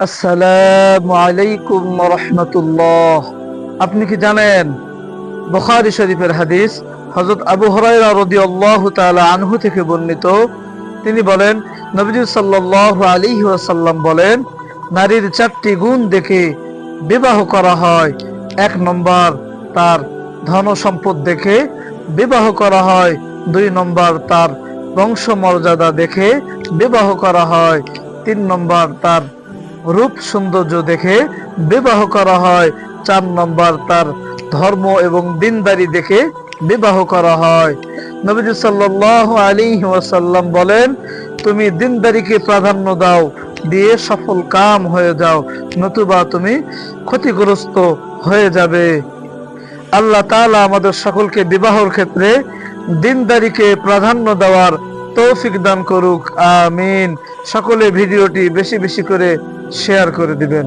আসসালামু আলাইকুম রহমতুল্লাহ। আপনি কি জানেন, বুখারী শরীফের হাদিস হযরত আবু হুরায়রা রাদিয়াল্লাহু তাআলা আনহু থেকে বর্ণিত। তিনি বলেন, নবীজি সাল্লাল্লাহু আলাইহি ওয়াসাল্লাম বলেন, নারীর চারটি গুণ দেখে বিবাহ করা হয়। এক নম্বর, তার ধন সম্পদ দেখে বিবাহ করা হয়। দুই নম্বর, তার বংশ মর্যাদা দেখে বিবাহ করা হয়। তিন নম্বর, তার রূপ সৌন্দর্য দেখে বিবাহ করা হয়। চার নম্বর তার ধর্ম এবং দিনদারি দেখে বিবাহ করা হয়। নবীজি সাল্লাল্লাহু আলাইহি ওয়াসাল্লাম বলেন, তুমি দিনদারিকে প্রাধান্য দাও, দিয়ে সফল কাম হয়ে যাও, নতুবা তুমি ক্ষতিগ্রস্ত হয়ে যাবে। আল্লাহ তাআলা আমাদের সকলকে বিবাহর ক্ষেত্রে দিনদারিকে প্রাধান্য দেওয়ার তৌফিক দান করুক আমিন। সকলে ভিডিওটি বেশি বেশি করে শেয়ার করে দিবেন।